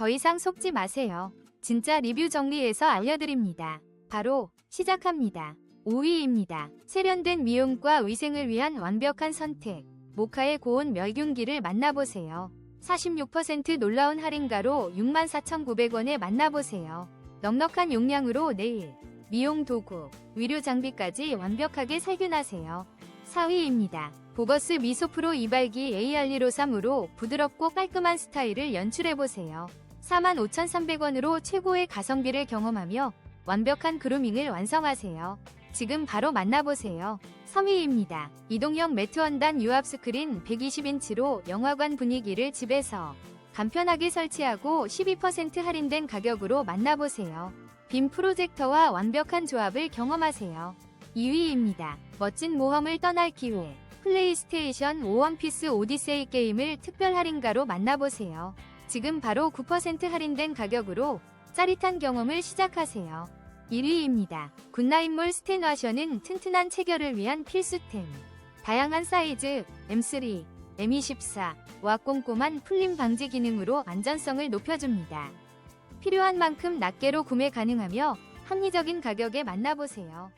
더 이상 속지 마세요. 진짜 리뷰 정리해서 알려드립니다. 바로 시작합니다. 5위입니다. 세련된 미용과 위생을 위한 완벽한 선택. 모카의 고온 멸균기를 만나보세요. 46% 놀라운 할인가로 64,900원에 만나보세요. 넉넉한 용량으로 내일 미용 도구, 위료 장비까지 완벽하게 살균하세요. 4위입니다. 보거스 미소프로 이발기 AR153으로 부드럽고 깔끔한 스타일을 연출해보세요. 45,300원으로 최고의 가성비를 경험하며 완벽한 그루밍을 완성하세요. 지금 바로 만나보세요. 3위입니다. 이동형 매트 원단 유압 스크린 120인치로 영화관 분위기를 집에서 간편하게 설치하고 12% 할인된 가격으로 만나보세요. 빔 프로젝터와 완벽한 조합을 경험하세요. 2위입니다. 멋진 모험을 떠날 기회. 플레이스테이션 5 원피스 오디세이 게임을 특별 할인가로 만나보세요. 지금 바로 9% 할인된 가격으로 짜릿한 경험을 시작하세요. 1위입니다. 굿나잇몰 스탠와셔는 튼튼한 체결을 위한 필수템. 다양한 사이즈 M3, M24와 꼼꼼한 풀림 방지 기능으로 안전성을 높여줍니다. 필요한 만큼 낱개로 구매 가능하며 합리적인 가격에 만나보세요.